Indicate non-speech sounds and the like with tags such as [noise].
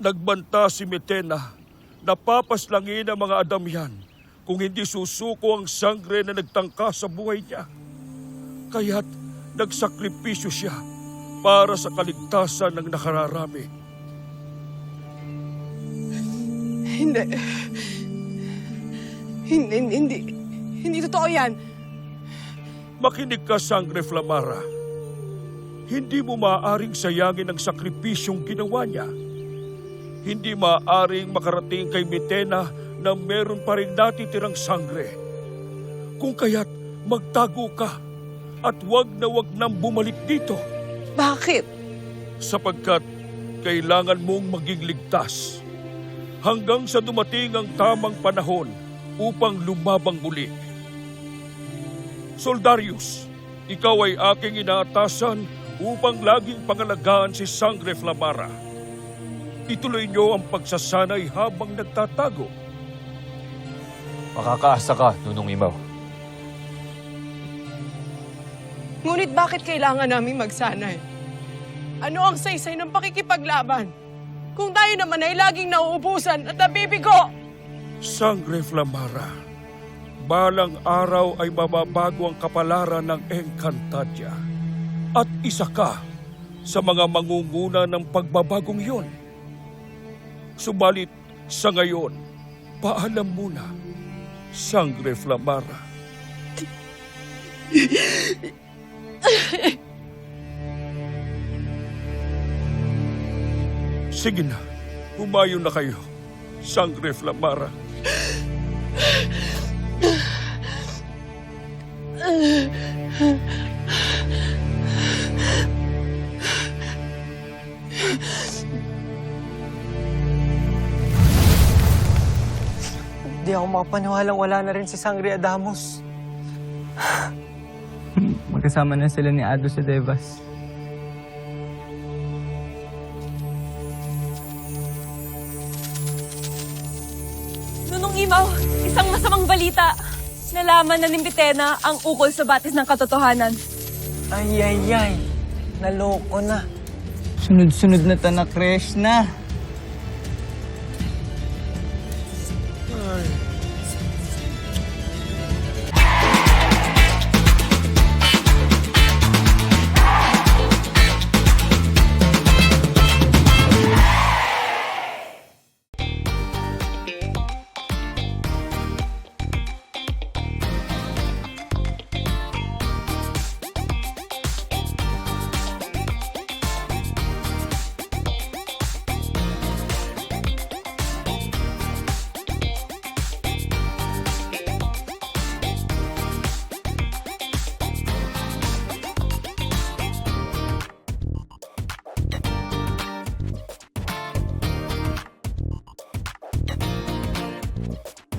Nagbanta si Metena. Napapaslangin ang mga Adamian kung hindi susuko ang sangre na nagtangka sa buhay niya. Kaya't nagsakripisyo siya para sa kaligtasan ng nakararami. Hindi. Hindi, hindi, hindi totoo yan. Makinig ka, Sangre Flamara. Hindi mo maaaring sayangin ang sakripisyong ginawa niya. Hindi maaaring makarating kay Mitena na meron pa rin natitirang sangre. Kung kaya't magtago ka at wag na wag nang bumalik dito Bakit? sapagkat kailangan mong maging ligtas hanggang sa dumating ang tamang panahon upang lumabang muli. Soldarius, ikaw ay aking inaatasan upang laging pangalagaan si Sangre Flamara. Ituloy niyo ang pagsasanay habang nagtatago. Makakaasa ka, Nunong Imaw. Ngunit bakit kailangan namin magsanay? Ano ang saysay ng pakikipaglaban? Kung tayo naman ay laging nauubusan at nabibigo! Sangre Flamara, balang araw ay mababago ang kapalaran ng Encantadia. At isa ka sa mga mangunguna ng pagbabagong yon. Subalit sa ngayon, paalam muna, Sangre Flamara. Sige na, humayo na kayo, Sangre Flamara. Hindi ako makapaniwalang wala na rin si Sangre Adamos. [sighs] Magkasama na sila ni Ado sa Devas. Nunong Imaw, isang masamang balita. Nalaman na ni Bitena ang ukol sa batis ng katotohanan. Ay, ay, ay. Naloko na. Sunod-sunod na tanak, Krishna. Mm-hmm.